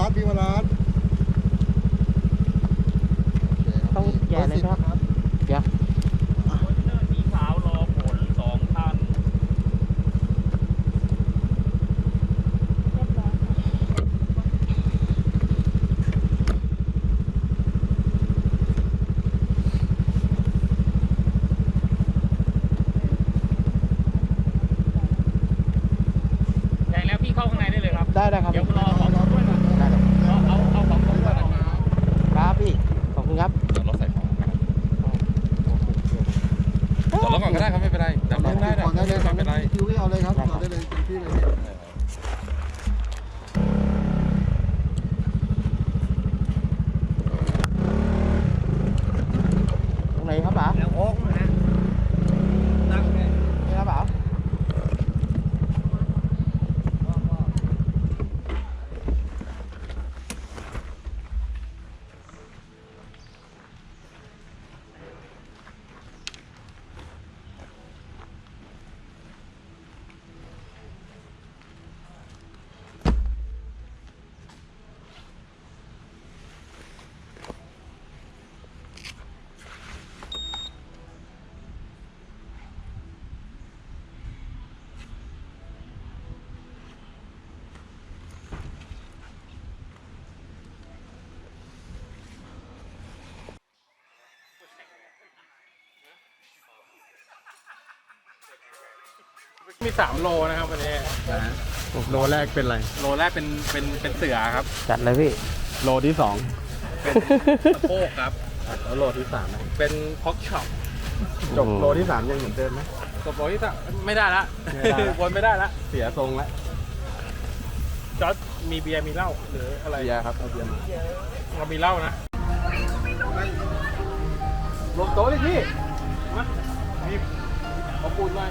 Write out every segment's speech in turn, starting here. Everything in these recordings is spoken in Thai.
รับพี่วรัตน์พี่วรัตน์ ต้องแย่เลยครับ เดี๋ยว สีขาวรอผลสองท่าน ใหญ่แล้วพี่เข้าข้างในได้เลยครับ ได้ได้ครับ เดี๋ยวรอของผมด้วยก่อน ได้ครับ เอาเอาเอาของผมด้วยก่อน ครับพี่ ขอบคุณครับ จอดรถใส่ของครับจอดรถก่อนก็ได้ครับไม่เป็นไรดับเครื่องได้ดับ ก่อน เค ได้ รื่อง เลย ได้ไม่เป็นไร คิวพี่เอาเลยครับจอดได้เลยเต็มที่เลยพี่ ตรงไหนครับป๋า แล้วโอ๊กนะตั้งเลย นี่ครับป๋า มีสามโลนะครับวันนี้โลแรกเป็นอะไร โลแรกเป็นเป็นเป็นเสือครับ จัดเลยพี่ โลที่สองเป็นสะโพกครับแล้วโลที่สามนะเป็นพ็อกช็อปจบโลที่สามยังเหมือนเดิมไหมกบโลที่สามไม่ได้ละไม่ได้ละวนไม่ได้ละเสียทรงแล้วจอร์จมีเบียร์มีเหล้าหรืออะไรเบียร์ครับเอาเบียร์มาเรามีเหล้านะลงโต๊ะเลยพี่มานี่ขอปูนหน่อย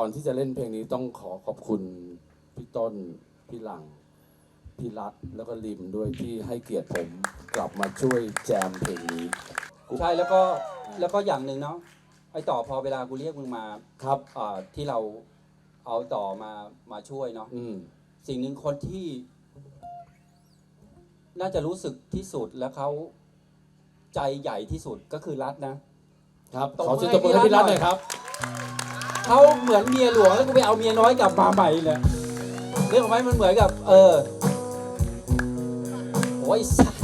อนที่จะเล่นเพลงนี้ต้องขอขอบคุณพี่ต้น พี่หลัง พี่รัฐแล้วก็ลิมด้วยที่ให้เกียรติผมกลับมาช่วยแจมเพลงนี้ ใช่แล้วก็แล้วก็อย่างหนึ่งเนาะไอต่อพอเวลากูเรียกมึงมาครับอ่าที่เรา เอาต่อมามาช่วยเนาะอืม สิ่งหนึ่งคนที่ น่าจะรู้สึกที่สุดและเขาใจใหญ่ที่สุดก็คือรัฐนะ ครับตบขอมืเชิอญให้ตบมือให้พี่พี่รัรัฐฐหหน่น่ออยยครับ เขาเหมือนเมียหลวงแล้วกูไปเอาเมียน้อยกลับมาใหม่เลยเรื่องของไหมมันเหมือนกับ เออโอ้ยสัส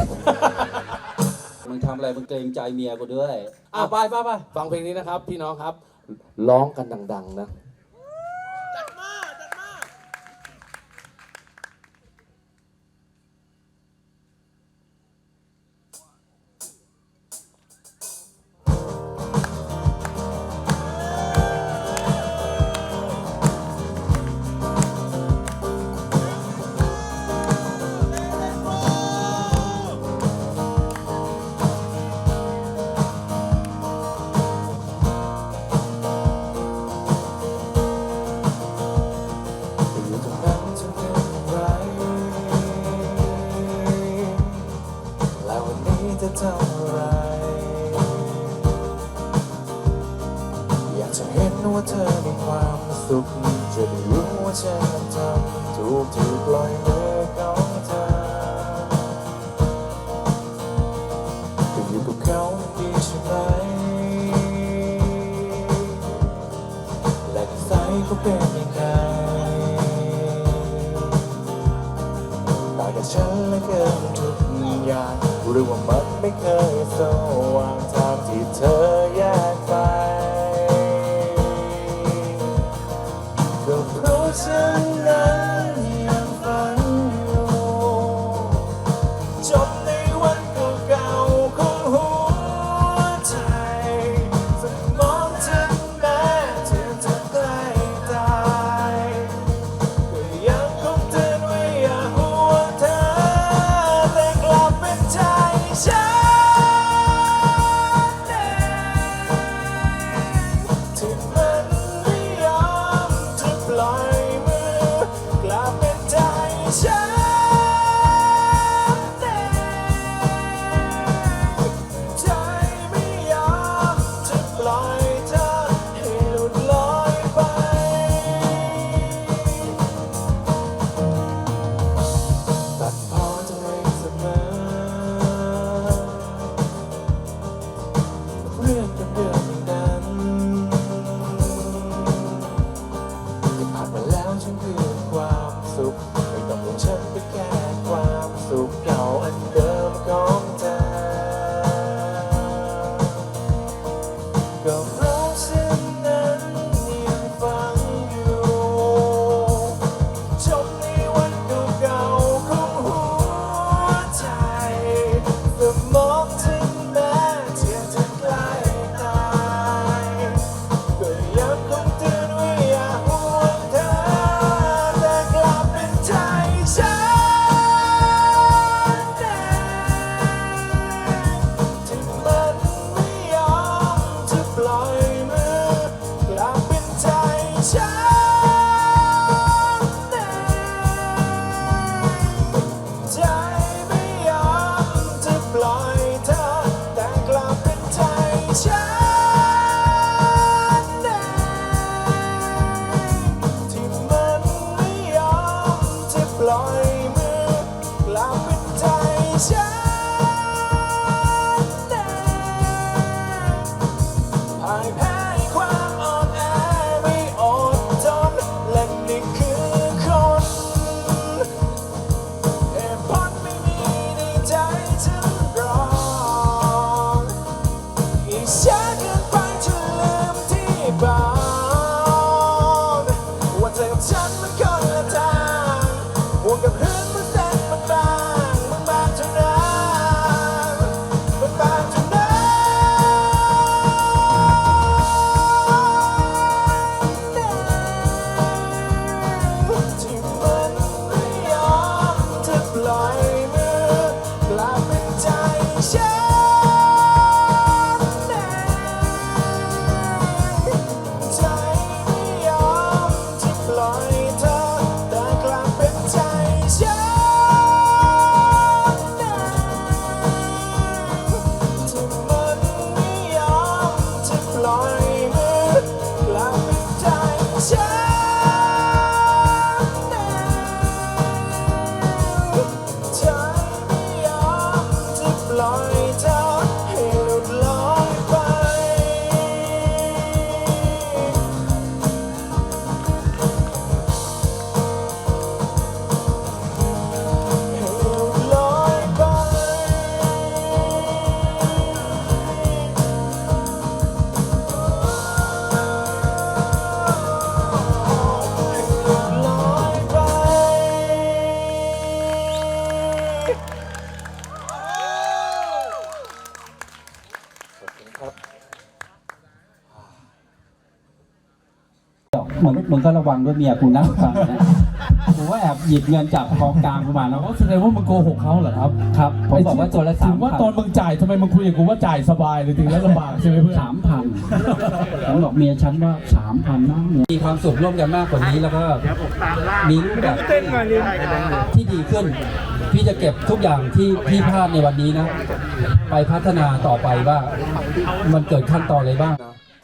มึงทำอะไรมึงเกรงใจเมียกูด้วย อะไปไปไป ฟังเพลงนี้นะครับ พี่น้องครับ ร้องกันดัง ๆ นะ ก็อยู่กับเขาดีใช่ไหมและนิสัยเขาเป็นยังไงตาากกับฉันเหลือเกินทุกอย่างหรือว่ามันไม่เคยสว่างทางที่เธอแยกไป ก็เพราะฉันนั้น ก็ระวังด้วยเมียกูนะฟังนะกูว่าแอบหยิบเงินจากกองกลางกูมาแล้ว แสดงว่ามึงโกหกเขาเหรอครับครับผมบอกว่าตัวละถึสามงว่าพันตอนมึงจ่ายทำไมมึงคุยกับกูว่าจ่ายสบายเลยถึงแล้วลำบากใช่ไหมเพื่อนสามพันผมบอกเมียฉันว่าสามพันนะเมียมีความสุขร่วมกันมากกว่านี้แล้วก็มีรูปแบบที่ดีขึ้นพี่จะเก็บทุกอย่างที่พี่พลาดในวันนี้นะ ไปพัฒนาต่อไปว่า มันเกิดขั้นตอนอะไรบ้าง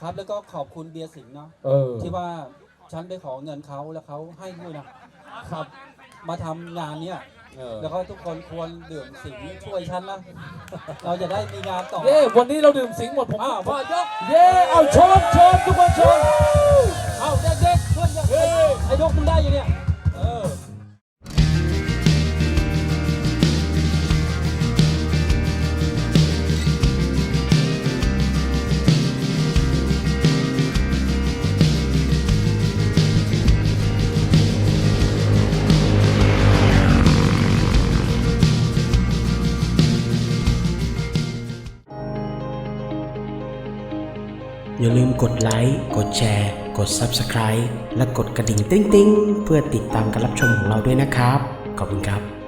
ครับแล้วก็ขอบคุณเบียร์สิงห์เนาะเออที่ว่า ฉันไปขอเงินเขาแล้วเขาให้ด้วยนะครับ มาทำงานเนี้ยเออแล้วก็ทุกคนควรดื่มสิงห์ช่วยฉันนะ เราจะได้มีงานต่อ เย้วันนี้เราดื่มสิงห์หมดผมอ้าวพ่อยก เย้เอาชนชนทุกคนชน เอาเด็กๆเพื่อนยังไอ้ยกมึงได้อยู่เนี่ย ลืมกดไลค์กดแชร์ กด Subscribe และกดกระดิ่งติ๊งๆ เพื่อติดตามการรับชมของเราด้วยนะครับ ขอบคุณครับ